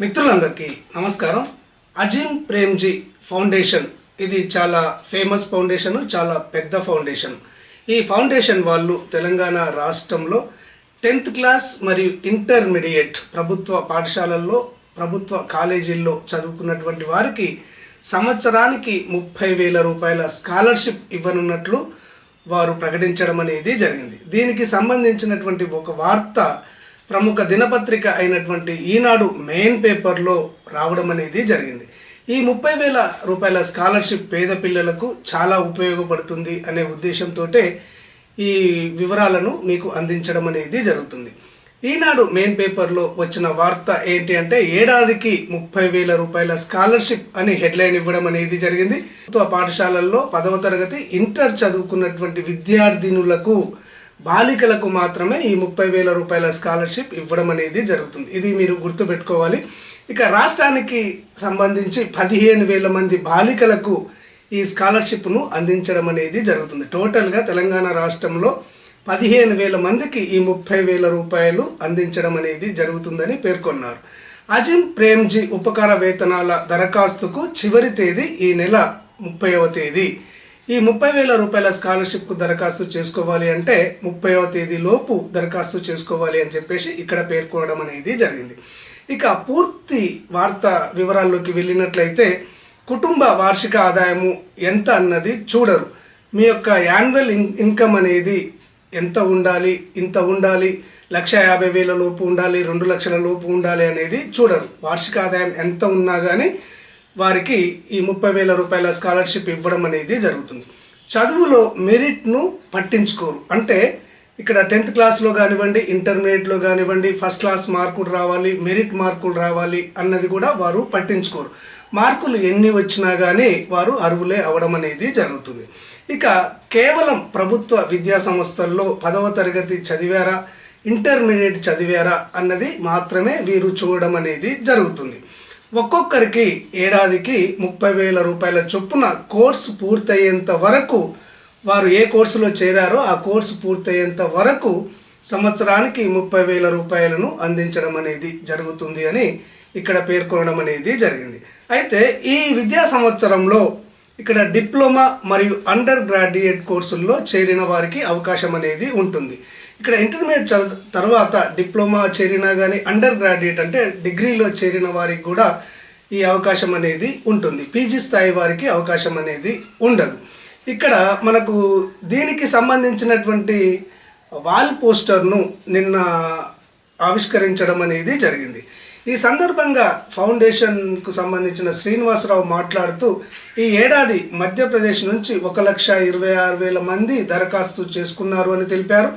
మిత్రులందరికీ నమస్కారం. అజీం ప్రేమ్జీ ఫౌండేషన్ ఇది చాలా ఫేమస్ ఫౌండేషన్ చాలా పెద్ద ఫౌండేషన్. ఈ ఫౌండేషన్ వాళ్ళు తెలంగాణ రాష్ట్రంలో టెన్త్ క్లాస్ మరియు ఇంటర్మీడియట్ ప్రభుత్వ పాఠశాలల్లో ప్రభుత్వ కాలేజీల్లో చదువుకున్నటువంటి వారికి సంవత్సరానికి ముప్పై వేల రూపాయల స్కాలర్షిప్ ఇవ్వనున్నట్లు వారు ప్రకటించడం అనేది జరిగింది. దీనికి సంబంధించినటువంటి ఒక వార్త ప్రముఖ దినపత్రిక అయినటువంటి ఈనాడు మెయిన్ పేపర్లో రావడం అనేది జరిగింది. ఈ ముప్పై వేల రూపాయల స్కాలర్షిప్ పేద పిల్లలకు చాలా ఉపయోగపడుతుంది అనే ఉద్దేశంతో ఈ వివరాలను మీకు అందించడం అనేది జరుగుతుంది. ఈనాడు మెయిన్ పేపర్లో వచ్చిన వార్త ఏంటి అంటే ఏడాదికి ముప్పై వేల రూపాయల స్కాలర్షిప్ అని హెడ్లైన్ ఇవ్వడం అనేది జరిగింది. ప్రభుత్వ పాఠశాలల్లో పదవ తరగతి ఇంటర్ చదువుకున్నటువంటి విద్యార్థినులకు బాలికలకు మాత్రమే ఈ ముప్పై వేల రూపాయల స్కాలర్షిప్ ఇవ్వడం అనేది జరుగుతుంది. ఇది మీరు గుర్తుపెట్టుకోవాలి. ఇక రాష్ట్రానికి సంబంధించి పదిహేను వేల మంది బాలికలకు ఈ స్కాలర్షిప్ను అందించడం అనేది జరుగుతుంది. టోటల్గా తెలంగాణ రాష్ట్రంలో పదిహేను వేల మందికి ఈ ముప్పై వేల రూపాయలు అందించడం అనేది జరుగుతుందని పేర్కొన్నారు. అజిమ్ ప్రేమ్జీ ఉపకార వేతనాల దరఖాస్తుకు చివరి తేదీ ఈ నెల ముప్పైవ తేదీ. ఈ ముప్పై వేల రూపాయల స్కాలర్షిప్కు దరఖాస్తు చేసుకోవాలి అంటే ముప్పైవ తేదీ లోపు దరఖాస్తు చేసుకోవాలి అని చెప్పేసి ఇక్కడ పేర్కొనడం అనేది జరిగింది. ఇక పూర్తి వార్త వివరాల్లోకి వెళ్ళినట్లయితే కుటుంబ వార్షిక ఆదాయము ఎంత అన్నది చూడరు. మీ యొక్క యాన్యువల్ ఇన్ ఇన్కమ్ అనేది ఎంత ఉండాలి ఇంత ఉండాలి లక్ష యాభై వేల లోపు ఉండాలి రెండు లక్షల లోపు ఉండాలి అనేది చూడరు. వార్షిక ఆదాయం ఎంత ఉన్నా కానీ వారికి ఈ ముప్పై వేల రూపాయల స్కాలర్షిప్ ఇవ్వడం అనేది జరుగుతుంది. చదువులో మెరిట్ను పట్టించుకోరు. అంటే ఇక్కడ టెన్త్ క్లాస్లో కానివ్వండి ఇంటర్మీడియట్లో కానివ్వండి ఫస్ట్ క్లాస్ మార్కులు రావాలి మెరిట్ మార్కులు రావాలి అన్నది కూడా వారు పట్టించుకోరు. మార్కులు ఎన్ని వచ్చినా కానీ వారు అర్హులే అవడం అనేది జరుగుతుంది. ఇక కేవలం ప్రభుత్వ విద్యా సంస్థల్లో పదవ తరగతి చదివారా ఇంటర్మీడియట్ చదివారా అన్నది మాత్రమే వీరు చూడడం అనేది జరుగుతుంది. ఒక్కొక్కరికి ఏడాదికి ముప్పై వేల రూపాయల చొప్పున కోర్సు పూర్తయ్యేంత వరకు వారు ఏ కోర్సులో చేరారో ఆ కోర్సు పూర్తయ్యేంత వరకు సంవత్సరానికి ముప్పై వేల రూపాయలను అందించడం అనేది జరుగుతుంది అని ఇక్కడ పేర్కొనడం అనేది జరిగింది. అయితే ఈ విద్యా సంవత్సరంలో ఇక్కడ డిప్లొమా మరియు అండర్ గ్రాడ్యుయేట్ కోర్సుల్లో చేరిన వారికి అవకాశం అనేది ఉంటుంది. ఇక్కడ ఇంటర్మీడియట్ చదువు తర్వాత డిప్లొమా చేరినా కానీ అండర్ గ్రాడ్యుయేట్ అంటే డిగ్రీలో చేరిన వారికి కూడా ఈ అవకాశం అనేది ఉంటుంది. పీజీ స్థాయి వారికి అవకాశం అనేది ఉండదు. ఇక్కడ మనకు దీనికి సంబంధించినటువంటి వాల్ పోస్టర్ను నిన్న ఆవిష్కరించడం అనేది జరిగింది. ఈ సందర్భంగా ఫౌండేషన్కు సంబంధించిన శ్రీనివాసరావు మాట్లాడుతూ ఈ ఏడాది మధ్యప్రదేశ్ నుంచి ఒక లక్ష ఇరవై ఆరు వేల మంది దరఖాస్తు చేసుకున్నారు అని తెలిపారు.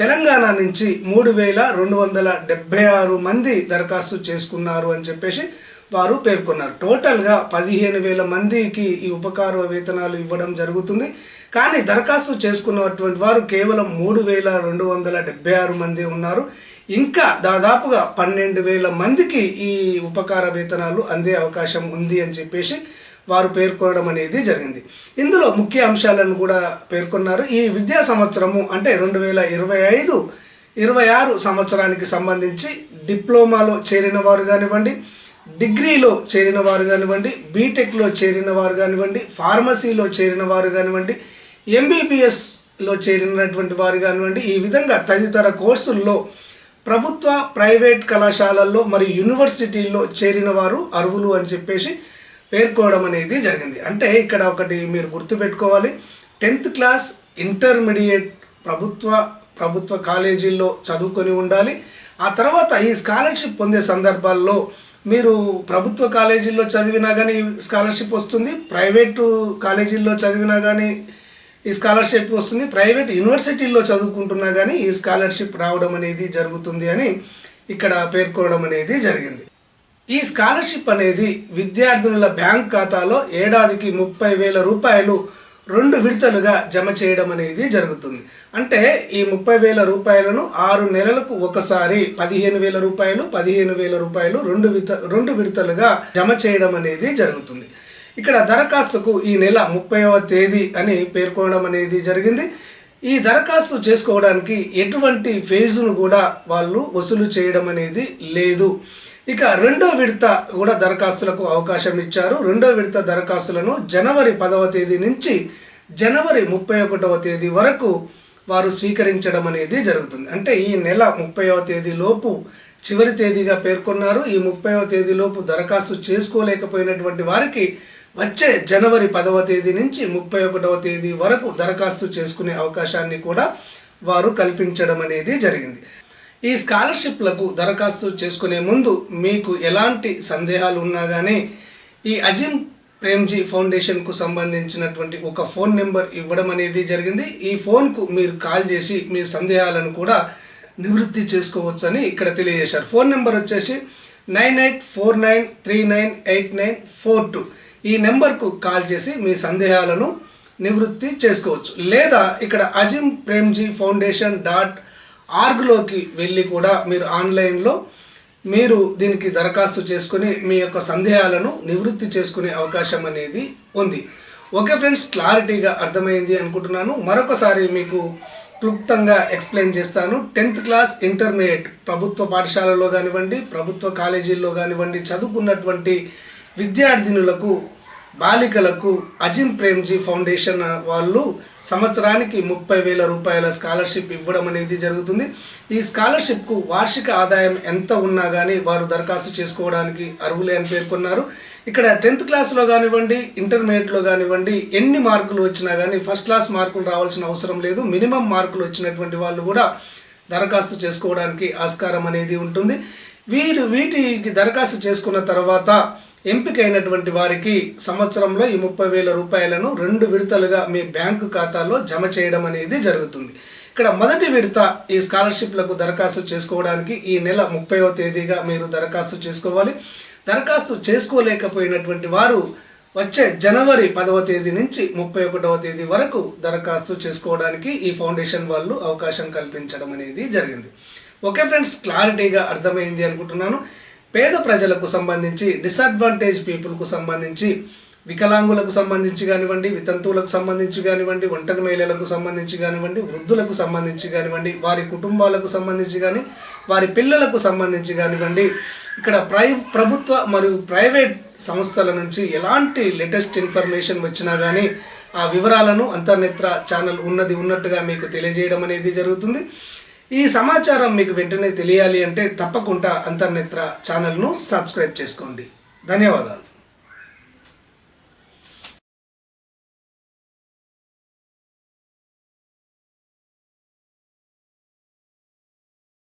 తెలంగాణ నుంచి మూడు వేల రెండు వందల డెబ్బై ఆరు మంది దరఖాస్తు చేసుకున్నారు అని చెప్పేసి వారు పేర్కొన్నారు. టోటల్గా పదిహేను వేల మందికి ఈ ఉపకార వేతనాలు ఇవ్వడం జరుగుతుంది. కానీ దరఖాస్తు చేసుకున్నటువంటి వారు కేవలం మూడు వేల రెండు వందల డెబ్బై ఆరు మంది ఉన్నారు. ఇంకా దాదాపుగా పన్నెండు వేల మందికి ఈ ఉపకార వేతనాలు అందే అవకాశం ఉంది అని చెప్పేసి వారు పేర్కొనడం అనేది జరిగింది. ఇందులో ముఖ్య అంశాలను కూడా పేర్కొన్నారు. ఈ విద్యా సంవత్సరము అంటే రెండు వేల ఇరవై ఐదు ఇరవై ఆరు సంవత్సరానికి సంబంధించి డిప్లొమాలో చేరిన వారు కానివ్వండి డిగ్రీలో చేరిన వారు కానివ్వండి బీటెక్లో చేరిన వారు కానివ్వండి ఫార్మసీలో చేరిన వారు కానివ్వండి ఎంబీబీఎస్లో చేరినటువంటి వారు కానివ్వండి ఈ విధంగా తదితర కోర్సుల్లో ప్రభుత్వ ప్రైవేట్ కళాశాలల్లో మరియు యూనివర్సిటీల్లో చేరిన వారు అర్హులు అని చెప్పేసి పేర్కోవడం అనేది జరిగింది. అంటే ఇక్కడ ఒకటి మీరు గుర్తుపెట్టుకోవాలి. టెన్త్ క్లాస్ ఇంటర్మీడియట్ ప్రభుత్వ ప్రభుత్వ కాలేజీల్లో చదువుకొని ఉండాలి. ఆ తర్వాత ఈ స్కాలర్షిప్ పొందే సందర్భాల్లో మీరు ప్రభుత్వ కాలేజీల్లో చదివినా కానీ స్కాలర్షిప్ వస్తుంది. ప్రైవేటు కాలేజీల్లో చదివినా కానీ ఈ స్కాలర్షిప్ వస్తుంది. ప్రైవేట్ యూనివర్సిటీల్లో చదువుకుంటున్నా కానీ ఈ స్కాలర్షిప్ రావడం అనేది జరుగుతుంది అని ఇక్కడ పేర్కోవడం అనేది జరిగింది. ఈ స్కాలర్షిప్ అనేది విద్యార్థినుల బ్యాంక్ ఖాతాలో ఏడాదికి ముప్పై వేల రూపాయలు రెండు విడతలుగా జమ చేయడం అనేది జరుగుతుంది. అంటే ఈ ముప్పై వేల రూపాయలను ఆరు నెలలకు ఒకసారి పదిహేను వేల రూపాయలు పదిహేను వేల రూపాయలు రెండు విత రెండు విడతలుగా జమ చేయడం అనేది జరుగుతుంది. ఇక్కడ దరఖాస్తుకు ఈ నెల ముప్పైవ తేదీ అని పేర్కొనడం అనేది జరిగింది. ఈ దరఖాస్తు చేసుకోవడానికి ఎటువంటి ఫీజును కూడా వాళ్ళు వసూలు చేయడం అనేది లేదు. ఇక రెండో విడత కూడా దరఖాస్తులకు అవకాశం ఇచ్చారు. రెండో విడత దరఖాస్తులను జనవరి పదవ తేదీ నుంచి జనవరి ముప్పై ఒకటవ తేదీ వరకు వారు స్వీకరించడం అనేది జరుగుతుంది. అంటే ఈ నెల ముప్పైవ తేదీలోపు చివరి తేదీగా పేర్కొన్నారు. ఈ ముప్పైవ తేదీలోపు దరఖాస్తు చేసుకోలేకపోయినటువంటి వారికి వచ్చే జనవరి పదవ తేదీ నుంచి ముప్పై ఒకటవ తేదీ వరకు దరఖాస్తు చేసుకునే అవకాశాన్ని కూడా వారు కల్పించడం అనేది జరిగింది. ఈ స్కాలర్షిప్లకు దరఖాస్తు చేసుకునే ముందు మీకు ఎలాంటి సందేహాలు ఉన్నా కానీ ఈ అజిమ్ ప్రేమ్జీ ఫౌండేషన్కు సంబంధించినటువంటి ఒక ఫోన్ నెంబర్ ఇవ్వడం అనేది జరిగింది. ఈ ఫోన్కు మీరు కాల్ చేసి మీ సందేహాలను కూడా నివృత్తి చేసుకోవచ్చని ఇక్కడ తెలియజేశారు. ఫోన్ నెంబర్ వచ్చేసి nine eight four nine three nine eight nine four two. ఈ నెంబర్కు కాల్ చేసి మీ సందేహాలను నివృత్తి చేసుకోవచ్చు. లేదా ఇక్కడ అజిమ్ ప్రేమ్జీ ఫౌండేషన్ డాట్ ఆర్గ్లోకి వెళ్ళి కూడా మీరు ఆన్లైన్లో మీరు దీనికి దరఖాస్తు చేసుకుని మీ యొక్క సందేహాలను నివృత్తి చేసుకునే అవకాశం అనేది ఉంది. ఓకే ఫ్రెండ్స్ క్లారిటీగా అర్థమైంది అనుకుంటున్నాను. మరొకసారి మీకు క్లుప్తంగా ఎక్స్ప్లెయిన్ చేస్తాను. టెన్త్ క్లాస్ ఇంటర్మీడియట్ ప్రభుత్వ పాఠశాలలో కానివ్వండి ప్రభుత్వ కాలేజీల్లో కానివ్వండి చదువుకున్నటువంటి విద్యార్థినులకు బాలికలకు అజిమ్ ప్రేమ్జీ ఫౌండేషన్ వాళ్ళు సంవత్సరానికి ముప్పై వేల రూపాయల స్కాలర్షిప్ ఇవ్వడం అనేది జరుగుతుంది. ఈ స్కాలర్షిప్కు వార్షిక ఆదాయం ఎంత ఉన్నా కానీ వారు దరఖాస్తు చేసుకోవడానికి అర్హులే అని పేర్కొన్నారు. ఇక్కడ టెన్త్ క్లాస్లో కానివ్వండి ఇంటర్మీడియట్లో కానివ్వండి ఎన్ని మార్కులు వచ్చినా కానీ ఫస్ట్ క్లాస్ మార్కులు రావాల్సిన అవసరం లేదు. మినిమం మార్కులు వచ్చినటువంటి వాళ్ళు కూడా దరఖాస్తు చేసుకోవడానికి ఆస్కారం అనేది ఉంటుంది. వీరు వీటికి దరఖాస్తు చేసుకున్న తర్వాత ఎంపికైనటువంటి వారికి సంవత్సరంలో ఈ ముప్పై వేల రూపాయలను రెండు విడతలుగా మీ బ్యాంకు ఖాతాలో జమ చేయడం అనేది జరుగుతుంది. ఇక్కడ మొదటి విడత ఈ స్కాలర్షిప్లకు దరఖాస్తు చేసుకోవడానికి ఈ నెల ముప్పైవ తేదీగా మీరు దరఖాస్తు చేసుకోవాలి. దరఖాస్తు చేసుకోలేకపోయినటువంటి వారు వచ్చే జనవరి పదవ తేదీ నుంచి ముప్పై ఒకటవ తేదీ వరకు దరఖాస్తు చేసుకోవడానికి ఈ ఫౌండేషన్ వాళ్ళు అవకాశం కల్పించడం అనేది జరిగింది. ఓకే ఫ్రెండ్స్ క్లారిటీగా అర్థమైంది అనుకుంటున్నాను. పేద ప్రజలకు సంబంధించి డిసడ్వాంటేజ్ పీపుల్కు సంబంధించి వికలాంగులకు సంబంధించి కానివ్వండి వితంతువులకు సంబంధించి కానివ్వండి ఒంటరి మహిళలకు సంబంధించి కానివ్వండి వృద్ధులకు సంబంధించి కానివ్వండి వారి కుటుంబాలకు సంబంధించి కానీ వారి పిల్లలకు సంబంధించి కానివ్వండి ఇక్కడ ప్రై ప్రభుత్వ మరియు ప్రైవేట్ సంస్థల నుంచి ఎలాంటి లేటెస్ట్ ఇన్ఫర్మేషన్ వచ్చినా కానీ ఆ వివరాలను అంతర్నేత్ర ఛానల్ ఉన్నది ఉన్నట్టుగా మీకు తెలియజేయడం అనేది జరుగుతుంది. ఈ సమాచారం మీకు వెంటనే తెలియాలి అంటే తప్పకుండా అంతర్నేత్ర ఛానల్ను సబ్స్క్రైబ్ చేసుకోండి. ధన్యవాదాలు.